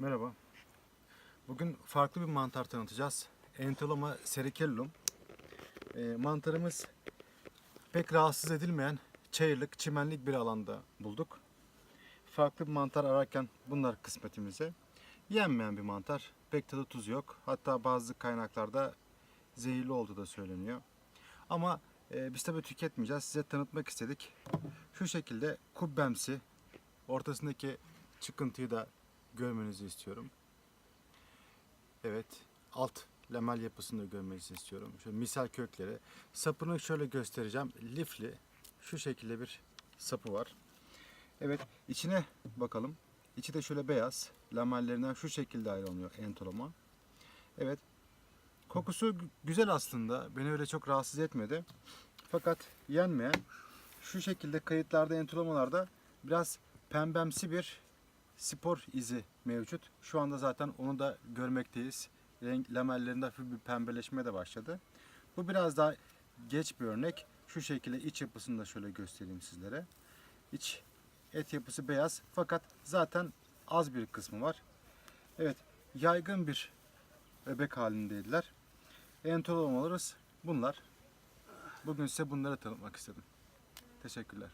Merhaba. Bugün farklı bir mantar tanıtacağız. Entoloma sericellum. Ee, mantarımız pek rahatsız edilmeyen çayırlık, çimenlik bir alanda bulduk. Farklı bir mantar ararken bunlar kısmetimize. Yenmeyen bir mantar. Pek tadı tuzu yok. Hatta bazı kaynaklarda zehirli olduğu da söyleniyor. Ama e, biz tabii tüketmeyeceğiz. Size tanıtmak istedik. Şu şekilde kubbemsi. Ortasındaki çıkıntıyı da görmenizi istiyorum. Evet, alt lamel yapısını da görmenizi istiyorum. Şöyle misal kökleri. Sapını şöyle göstereceğim. Lifli, şu şekilde bir sapı var. Evet, içine bakalım. İçi de şöyle beyaz. Lamellerinden şu şekilde ayrılıyor entoloma. Evet, kokusu gü- güzel aslında. Beni öyle çok rahatsız etmedi. Fakat yenmeyen şu şekilde kayıtlarda entolomalarda biraz pembemsi bir spor izi mevcut. Şu anda zaten onu da görmekteyiz. Renk lamellerinde hafif bir pembeleşme de başladı. Bu biraz daha geç bir örnek. Şu şekilde iç yapısını da şöyle göstereyim sizlere. İç et yapısı beyaz fakat zaten az bir kısmı var. Evet yaygın bir öbek halindeydiler. Entolomalarız bunlar. Bugün size bunları tanıtmak istedim. Teşekkürler.